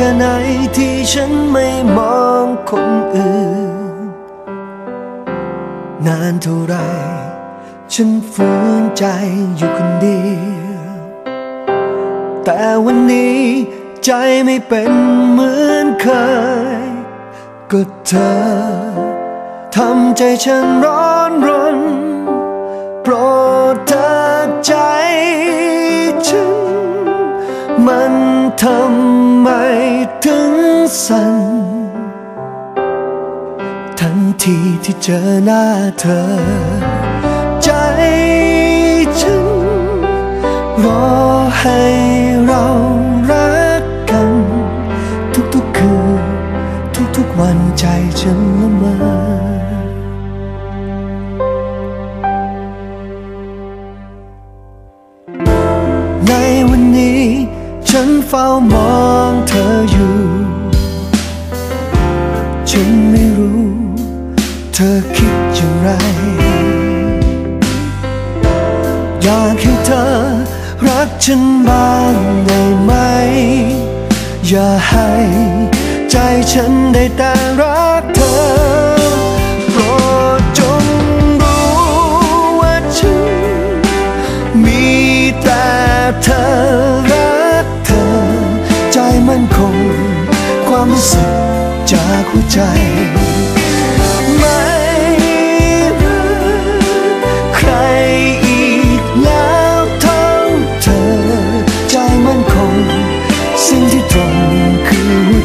แค่ไหนที่ฉันไม่มองคนอื่น นานเท่าไร ฉันฝืนใจอยู่คนเดียว แต่วันนี้ใจไม่เป็นเหมือนเคย ก็เธอทำใจฉันร้อนรน โปรดเธอใจฉัน มันทำ ถึงสั่นทันทีที่เจอหน้าเธอ ใจฉันรอให้เรารักกัน ทุกๆคืน ทุกๆวันใจฉันละเมอในวันนี้ฉันเฝ้ามองเธออยู่ ธอคิดอย่างไร อยากให้เธอรักฉันบ้างได้ไหม อย่าให้ใจฉันได้แต่รักเธอ โปรดจงรู้ว่าฉัน มีแต่เธอรักเธอ ใจมันคง ความรู้สึกจากหัวใจ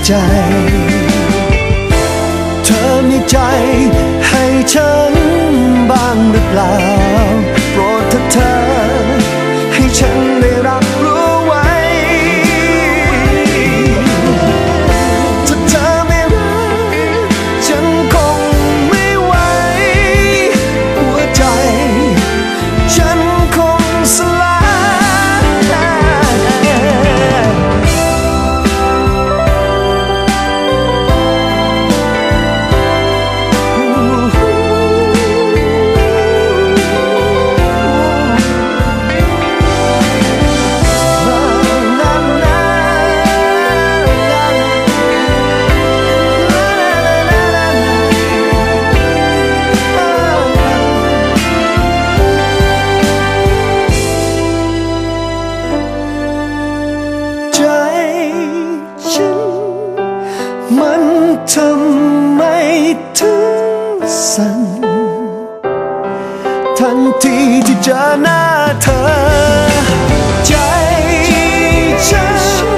ใจ เธอมีใจให้ฉันบ้างหรือเปล่า โปรดเถอะเธอให้ฉันได้ ทำไมถึงสั่นทันทีที่เจอหน้าเธอ ใจฉัน